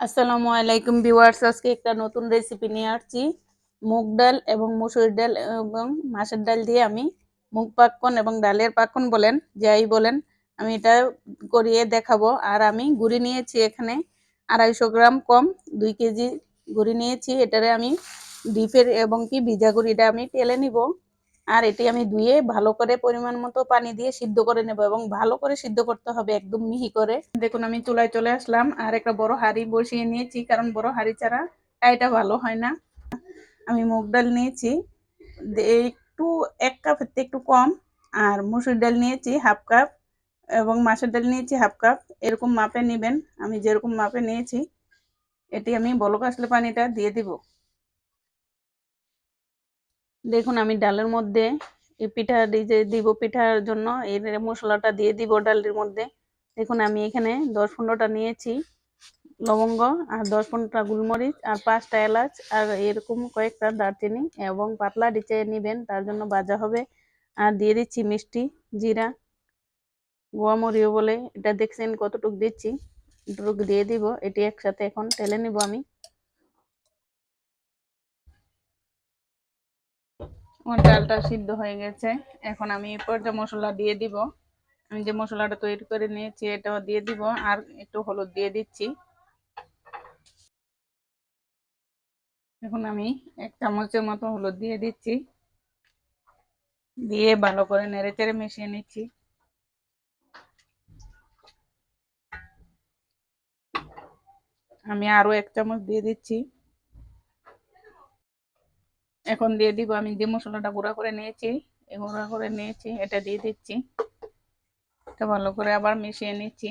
আসসালামু আলাইকুম ভিউয়ার্স, আজকে একটা নতুন রেসিপি নিয়ে আসছি। মুগ ডাল এবং মুসুর ডাল এবং মাছের ডাল দিয়ে আমি মুগ পাক্কন এবং ডালের পাক্কন বলেন, যাই বলেন, আমি এটা করিয়ে দেখাবো। আর আমি গুড়ি নিয়েছি এখানে আড়াইশো গ্রাম কম, দুই কেজি গুড়ি নিয়েছি। এটারে আমি ডিপের এবং কি ভিজা গুড়িটা আমি তেলে নিব। আর এটি আমি ধুয়ে ভালো করে পরিমাণ মতো পানি দিয়ে সিদ্ধ করে নেব এবং ভালো করে সিদ্ধ করতে হবে একদম মিহি করে। দেখুন, আমি চুলায় চলে আসলাম আর একটা বড় হাঁড়ি বসিয়ে নিয়েছি, কারণ বড় হাঁড়ি ছাড়া এটা ভালো হয় না। আমি মুগ ডাল নিয়েছি একটু এক কাপের একটু কম, আর মুসুর ডাল নিয়েছি হাফ কাপ এবং মাছের ডাল নিয়েছি হাফ কাপ। এরকম মাপে নেবেন, আমি যেরকম মাপে নিয়েছি, এটি আমি বলক আসলে পানিটা দিয়ে দিব। দেখুন, আমি ডালের মধ্যে এই পিঠা যে দিব পিঠার জন্য এই মশলাটা দিয়ে দিব ডালের মধ্যে। দেখুন, আমি এখানে দশ পনেরোটা নিয়েছি লবঙ্গ আর দশ পনেরোটা গোলমরিচ আর পাঁচটা এলাচ আর এরকম কয়েকটা দারচিনি এবং পাতলা ডিচে নেবেন, তার জন্য ভাজা হবে। আর দিয়ে দিচ্ছি মিষ্টি, জিরা গোয়ামরিও বলে। এটা দেখছেন কতটুক দিচ্ছি এটুকু দিয়ে দিব। এটি একসাথে এখন টেলে নিব আমি। আমার ডালটা সিদ্ধ হয়ে গেছে। এখন আমি পর্যা মশলা দিয়ে দিব, আমি যে মশলাটা তৈরি করে নিয়েছি, এটাও দিয়ে দিব, আর একটু হলুদ দিয়ে দিচ্ছি। এখন আমি এক চামচের মতো হলুদ দিয়ে দিচ্ছি। দিয়ে ভালো করে নেড়ে চেড়ে মিশিয়ে নিচ্ছি। আমি আরও এক চামচ দিয়ে দিচ্ছি। এখন দিয়ে দিব, আমি যে মশলাটা গুঁড়া করে নিয়েছি গুঁড়া করে নিয়েছি, এটা দিয়ে দিচ্ছি। এটা ভালো করে আবার মিশিয়ে নিচ্ছি।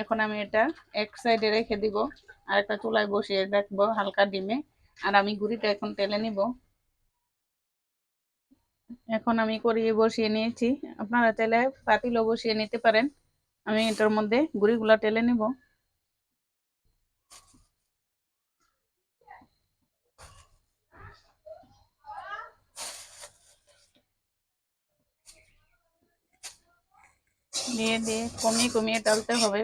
এখন আমি এটা এক সাইডে রেখে দিব, আর একটা চুলায় বসিয়ে রাখব হালকা ডিমে, আর আমি গুড়িটা এখন তেলে নিব। এখন আমি করিয়ে বসিয়ে নিয়েছি। আপনারা তেলে পাতিলও বসিয়ে নিতে পারেন। আমি এটার মধ্যে গুঁড়িগুলা টেলে নিব। দিয়ে দিয়ে কমিয়ে কমিয়ে ডালতে হবে।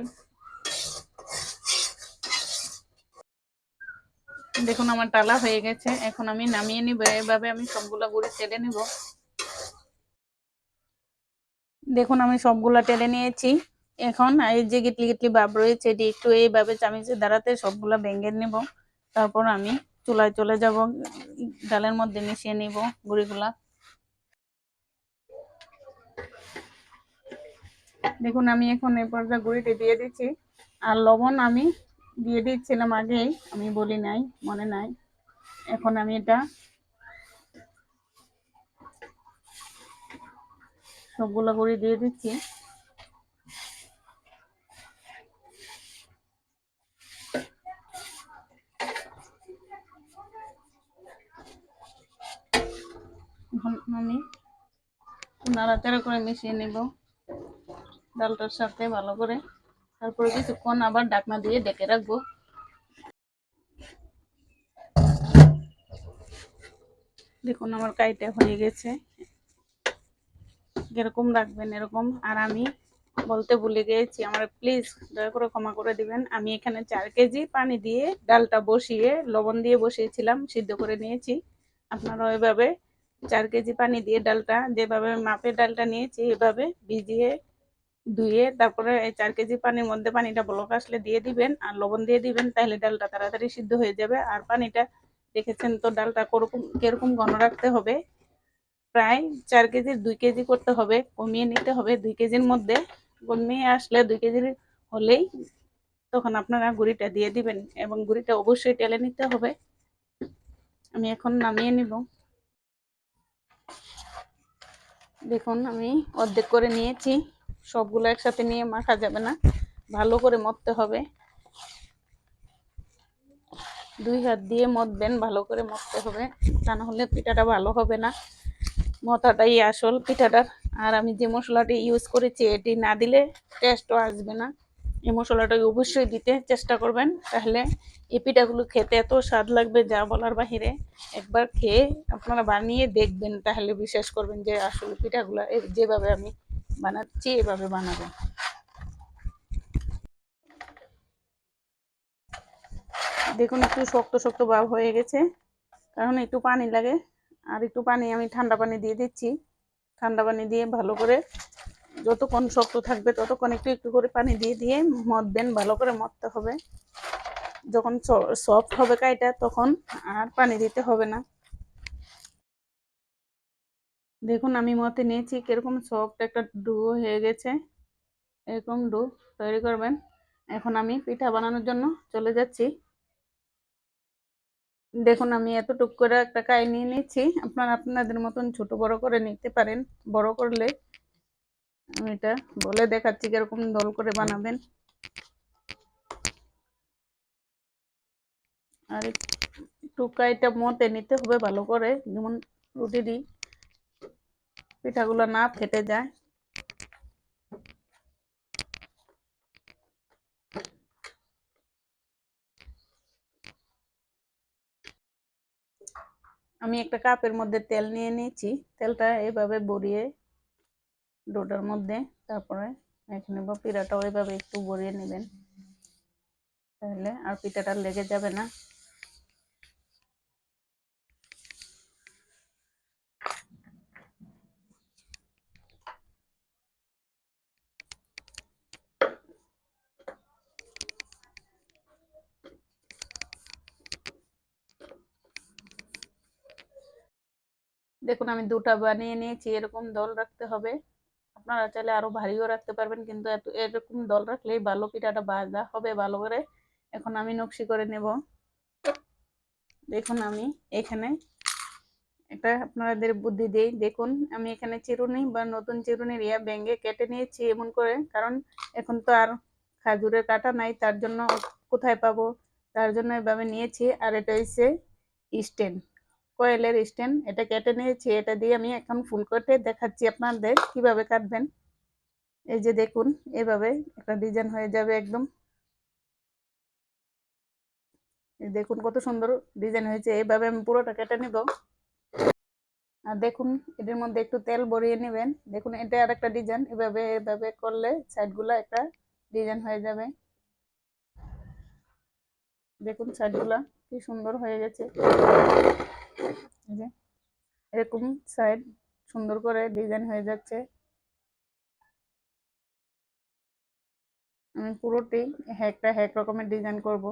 দেখুন আমার টালা হয়ে গেছে। এখন আমি নামিয়ে নিব। এভাবে আমি সবগুলা গুড়ি টেলে নিব। দেখুন আমি সবগুলা টেলে নিয়েছি। এখন এই যে গিটলি গিটলি ভাব রয়েছে, এটি একটু এইভাবে চামিচে দাঁড়াতে সবগুলা ভেঙে নিব। তারপর আমি চুলায় চলে যাব। ডালের মধ্যে মিশিয়ে নিব গুড়িগুলা। দেখুন, আমি এখন এই পর্যায়ে গুঁড়িটি দিয়ে দিচ্ছি। আর লবণ আমি দিয়ে দিচ্ছিলাম আগেই, আমি বলি নাই, মনে নাই। এখন আমি এটা সবগুলো গুঁড়ি দিয়ে দিচ্ছি। আমি নাড়াচাড়া করে মিশিয়ে নেব। ডালটার সাথে ভালো করে। তারপরে কিছুক্ষণ আবার ডাকনা দিয়ে ডেকে রাখব। দেখুন আমার কাইটা হয়ে গেছে। যেরকম রাখবেন এরকম। আর আমি বলতে ভুলে গিয়েছি, আমার প্লিজ দয়া করে ক্ষমা করে দিবেন। আমি এখানে চার কেজি পানি দিয়ে ডালটা বসিয়ে লবণ দিয়ে বসিয়েছিলাম, সিদ্ধ করে নিয়েছি। আপনারা ওইভাবে চার কেজি পানি দিয়ে ডালটা, যেভাবে মাপের ডালটা নিয়েছি, এভাবে ভিজিয়ে ধুয়ে তারপরে এই চার কেজি পানির মধ্যে পানিটা বলক আসলে দিয়ে দিবেন আর লবণ দিয়ে দিবেন, তাহলে ডালটা তাড়াতাড়ি সিদ্ধ হয়ে যাবে। আর পানিটা দেখেছেন তো ডালটা কোরকম, কীরকম ঘন রাখতে হবে? প্রায় চার কেজির দুই কেজি করতে হবে, কমিয়ে নিতে হবে। দুই কেজির মধ্যে কমিয়ে আসলে দুই কেজির হলেই তখন আপনারা গুড়িটা দিয়ে দিবেন এবং গুড়িটা অবশ্যই টেলে নিতে হবে। আমি এখন নামিয়ে নিব। দেখুন, আমি অর্ধেক করে নিয়েছি। সবগুলো একসাথে নিয়ে মাখা যাবে না। ভালো করে মততে হবে। দুই হাত দিয়ে মতবেন, ভালো করে মততে হবে। তা না হলে পিঠাটা ভালো হবে না। মতাটাই আসল পিঠাটার। আর আমি যে মশলাটি ইউজ করেছি, এটি না দিলে টেস্টও আসবে না। এই মশলাটাকে অবশ্যই দিতে চেষ্টা করবেন। তাহলে এই পিঠাগুলো খেতে এত স্বাদ লাগবে যা বলার বাহিরে। একবার খেয়ে আপনারা বানিয়ে দেখবেন। তাহলে বিশ্বাস করবেন যে আসলে পিঠাগুলো যেভাবে আমি বানাচ্ছি এভাবে বানাবেন দেখুন, একটু শক্ত শক্ত ভাব হয়ে গেছে। কারণ একটু পানি লাগে। আর একটু পানি আমি ঠান্ডা পানি দিয়ে দিচ্ছি। ঠান্ডা পানি দিয়ে ভালো করে যতক্ষণ শক্ত থাকবে, ততক্ষণ একটু একটু করে পানি দিয়ে দিয়ে মতবেন, ভালো করে মততে হবে। যখন সফট হবে কাইটা, তখন আর পানি দিতে হবে না। দেখুন, আমি মতে নিয়েছি কীরকম সফট একটা ডু হয়ে গেছে। এরকম ডু তৈরি করবেন। এখন আমি পিঠা বানানোর জন্য চলে যাচ্ছি। দেখুন, আমি এতটুক করে একটা কাই নিয়ে নিচ্ছি আপনারা আপনাদের মতন ছোট, বড় করে নিতে পারেন। বড় করলে আমি এটা বলে দেখাচ্ছি কীরকম দল করে বানাবেন। আর একটু কাইটা মতে নিতে হবে ভালো করে। যেমন রুটি দিই। পিঠাগুলো না ফেটে যায়। আমি একটা কাপের মধ্যে তেল নিয়ে নিয়েছি। তেলটা এভাবে বড়িয়ে ডোটার মধ্যে, তারপরে এখানে বা পিঠাটাও এভাবে একটু বড়িয়ে নেবেন। তাহলে আর পিঠাটা লেগে যাবে না। দেখুন, আমি দুটা বানিয়ে নিয়েছি, এরকম দল রাখতে হবে। আপনারা চাইলে আরও ভারীও রাখতে পারবেন, কিন্তু এত, এরকম দল রাখলেই ভালো পিঠাটা বাজা হবে ভালো করে। এখন আমি নকশি করে নেব। দেখুন, আমি এখানে এটা আপনাদের বুদ্ধি দিই। দেখুন, আমি এখানে চিরুনি বা নতুন চিরুনির ইয়া ব্যাঙ্গে কেটে নিয়েছি এমন করে, কারণ এখন তো আর খাজুরের কাটা নাই, তার জন্য কোথায় পাবো? তার জন্য এভাবে নিয়েছি, আর এটা হচ্ছে স্ট্যান্ড কয়েলের স্ট্যান্ড, এটা কেটে নিয়েছি, এটা দিয়ে আমি এখন ফুল কেটে দেখাচ্ছি আপনাদের কীভাবে কাটবেন। এই যে দেখুন, এভাবে একটা ডিজাইন হয়ে যাবে একদম। দেখুন কত সুন্দর ডিজাইন হয়েছে এইভাবে আমি পুরোটা কেটে নিব। আর দেখুন, এটার মধ্যে একটু তেল ভরিয়ে নেবেন। দেখুন, এটা আর একটা ডিজাইন, এভাবে এভাবে করলে সাইডগুলো একটা ডিজাইন হয়ে যাবে। দেখুন সাইডগুলা কি সুন্দর হয়ে গেছে। এরকম সাইড সুন্দর করে ডিজাইন হয়ে যাচ্ছে। আমি পুরোটি একটা হ্যাক রকমের ডিজাইন করব।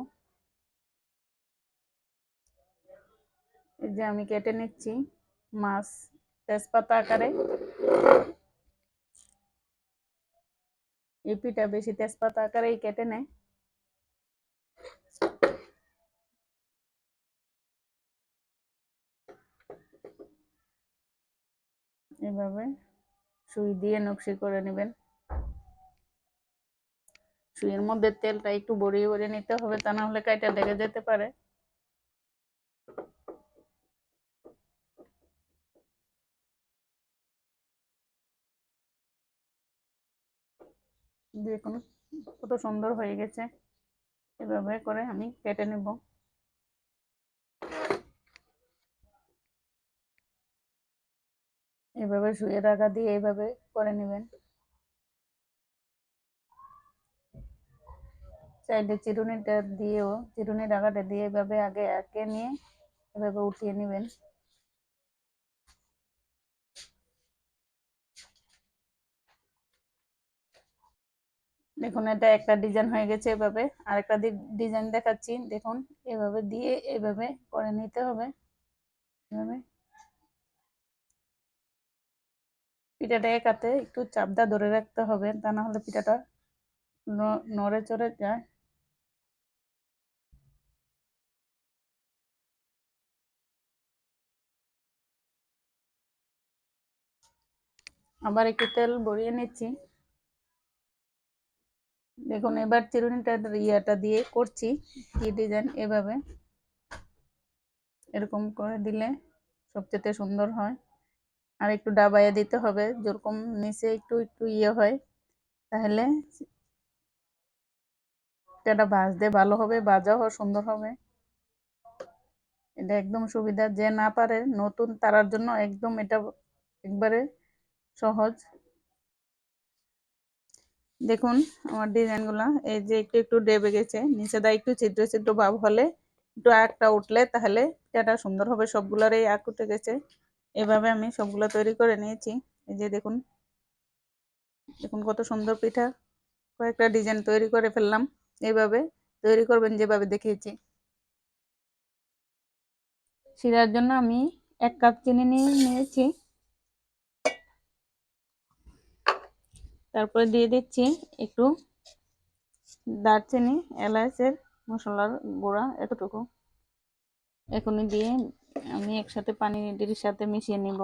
এই যে আমি কেটে নিচ্ছি মাছ তেজপাতা আকারে। এই পিঠা বেশি তেজপাতা আকারেই কেটে নেয়। এভাবে সুই দিয়ে নকশি করে নেবেন। সুইয়ের মধ্যে তেলটা একটু বড়িয়ে বড়িয়ে নিতে হবে, তা না হলে কাইটা লেগে যেতে পারে। দেখুন কত সুন্দর হয়ে গেছে। এভাবে করে আমি কেটে নেব। এভাবে শুয়ে রাখা দিয়ে এইভাবে করে নেবেন। চাইলে চিরুনিটা দিয়েও, চিরুনি রাখাটা দিয়ে এভাবে আগে একে নিয়ে এভাবে উঠিয়ে নেবেন। দেখুন, এটা একটা ডিজাইন হয়ে গেছে এভাবে। আর একটা ডিজাইন দেখাচ্ছি। দেখুন, এভাবে দিয়ে এভাবে করে নিতে হবে। এভাবে। পিঠাটা একাতে একটু চাপদা ধরে রাখতে হবে, তা না হলে পিঠাটা নড়ে চড়ে যায়। আবার একটু তেল ভরিয়ে নিচ্ছি। দেখুন, এবার চিরুনিটা ইয়াটা দিয়ে করছি, কি ডিজাইন এভাবে। এরকম করে দিলে সবচেয়ে সুন্দর হয়। আর একটু ডাবাইয়া দিতে হবে। যেরকম নিচে একটু একটু ইয়ে হয়, তাহলে এটা ভাজতে ভালো হবে, ভাজাও সুন্দর হবে। এটা একদম সুবিধা। যে না পারে, নতুন তারার জন্য একদম এটা একবারে সহজ। দেখুন আমার ডিজাইনগুলো, এই যে একটু একটু ডেবে গেছে। নিচে দা একটু ছিদ্র ছিদ্র ভাব হলে, একটু আঁকটা উঠলে তাহলে পিঠাটা সুন্দর হবে। সবগুলোর এই আঁক উঠে গেছে। এভাবে আমি সবগুলো তৈরি করে নিয়েছি। এই যে দেখুন। দেখুন কত সুন্দর পিঠা। কয়েকটা ডিজাইন তৈরি করে ফেললাম। এইভাবে তৈরি করবেন যেভাবে দেখিয়েছি শিরার জন্য আমি এক কাপ চিনি নিয়ে নিয়েছি। তারপরে দিয়ে দিচ্ছি একটু দারচিনি এলাচের মশলার গুঁড়া, এতটুকু। এখনই দিয়ে আমি একসাথে পানির সাথে মিশিয়ে নিব।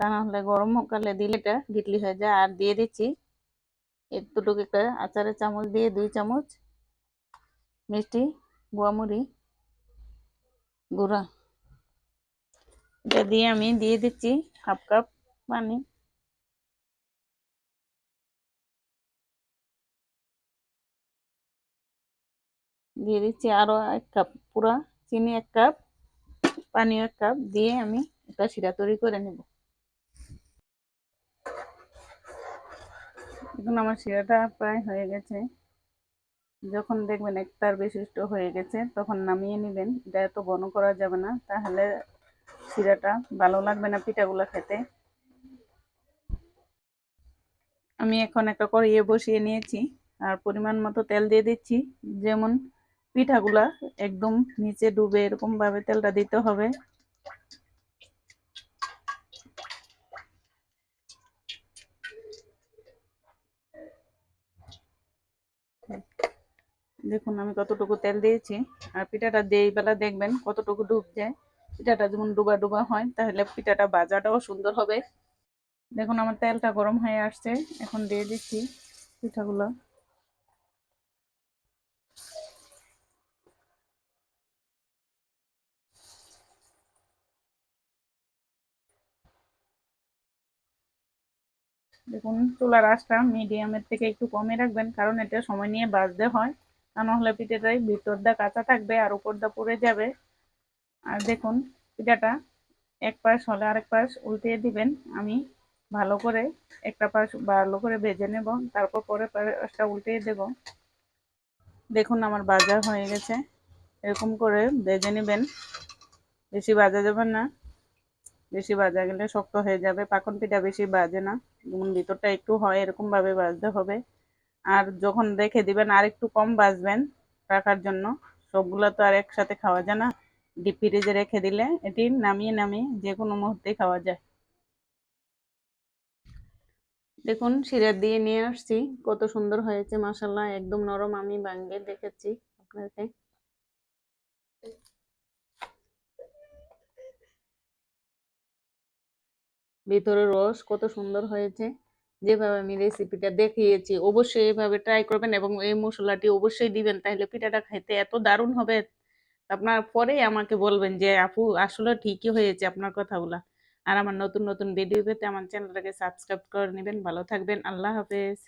তা না হলে গরম কালে দিলে এটা গিটলি হয়ে যায়। আর দিয়ে দিচ্ছি এতটুকু একটা আচারের চামচ দিয়ে দুই চামচ মিষ্টি গুয়ামুড়ি গুঁড়া। এটা দিয়ে আমি দিয়ে দিচ্ছি হাফ কাপ পানি। দিয়ে দিচ্ছি আরও এক কাপ, পুরা চিনি এক কাপ। পানি এক কাপ দিয়ে আমি একটা শিরা তৈরি করে নেব। এখন আমার শিরাটা প্রায় হয়ে গেছে। যখন দেখবেন একটার বিশিষ্ট হয়ে গেছে, তখন নামিয়ে নেবেন। এটা এত ঘন করা যাবে না, তাহলে শিরাটা ভালো লাগবে না পিঠাগুলো খেতে। আমি এখন একটা কড়িয়ে বসিয়ে নিয়েছি, আর পরিমাণ মতো তেল দিয়ে দিচ্ছি। যেমন পিঠাগুলা একদম নিচে ডুবে এরকম ভাবে তেলটা দিতে হবে। দেখুন, আমি কতটুকু তেল দিয়েছি। আর পিঠাটা দিয়ে বেলা দেখবেন কতটুকু ডুব যায় পিঠাটা যেমন ডুবা ডুবা হয়, তাহলে পিঠাটা বাজাটাও সুন্দর হবে। দেখুন, আমার তেলটা গরম হয়ে আসছে। এখন দিয়ে দিচ্ছি পিঠাগুলো। দেখুন, চুলার আঁচটা মিডিয়ামের থেকে একটু কমে রাখবেন, কারণ এটা সময় নিয়ে বাজতে হয়। তা নাহলে পিঠাটাই ভিতরটা কাঁচা থাকবে আর উপরটা পুড়ে যাবে। আর দেখুন, পিঠাটা এক পাশ হলে আরেক পাশ উল্টিয়ে দিবেন। আমি ভালো করে একটা পাশ ভালো করে ভেজে নেব, তারপর পরে পাশটা উল্টিয়ে দেব। দেখুন, আমার বাজার হয়ে গেছে। এরকম করে ভেজে নেবেন। বেশি বাজা যাবেন না। বেশি ভাজা গেলে শক্ত হয়ে যাবে। পাকন পিঠা বেশি বাজে না। যেমন ভিতরটা একটু হয়, এরকমভাবে বাজতে হবে। আর যখন রেখে দিবেন, আর একটু কম বাজবেন রাখার জন্য। সবগুলো তো আর একসাথে খাওয়া যায় না। ডিপ ফ্রিজে রেখে দিলে এটি নামিয়ে নামিয়ে যে কোনো মুহূর্তে খাওয়া যায়। দেখুন সিরার দিয়ে নিয়ে আসছি। কত সুন্দর হয়েছে মাসাল্লাহ একদম নরম আমি ভাঙ্গে দেখেছি আপনাকে। ভিতরে রস কত সুন্দর হয়েছে। যেভাবে আমি রেসিপিটা দেখিয়েছি, অবশ্যই এভাবে ট্রাই করবেন এবং এই মশলাটি অবশ্যই দিবেন, তাহলে পিঠাটা খাইতে এত দারুণ হবে। আপনার পরেই আমাকে বলবেন যে, আপু, আসলে ঠিকই হয়েছে আপনার কথাগুলো। আর আমার নতুন নতুন ভিডিও পেতে আমার চ্যানেলটাকে সাবস্ক্রাইব করে নেবেন। ভালো থাকবেন, আল্লাহ হাফেজ।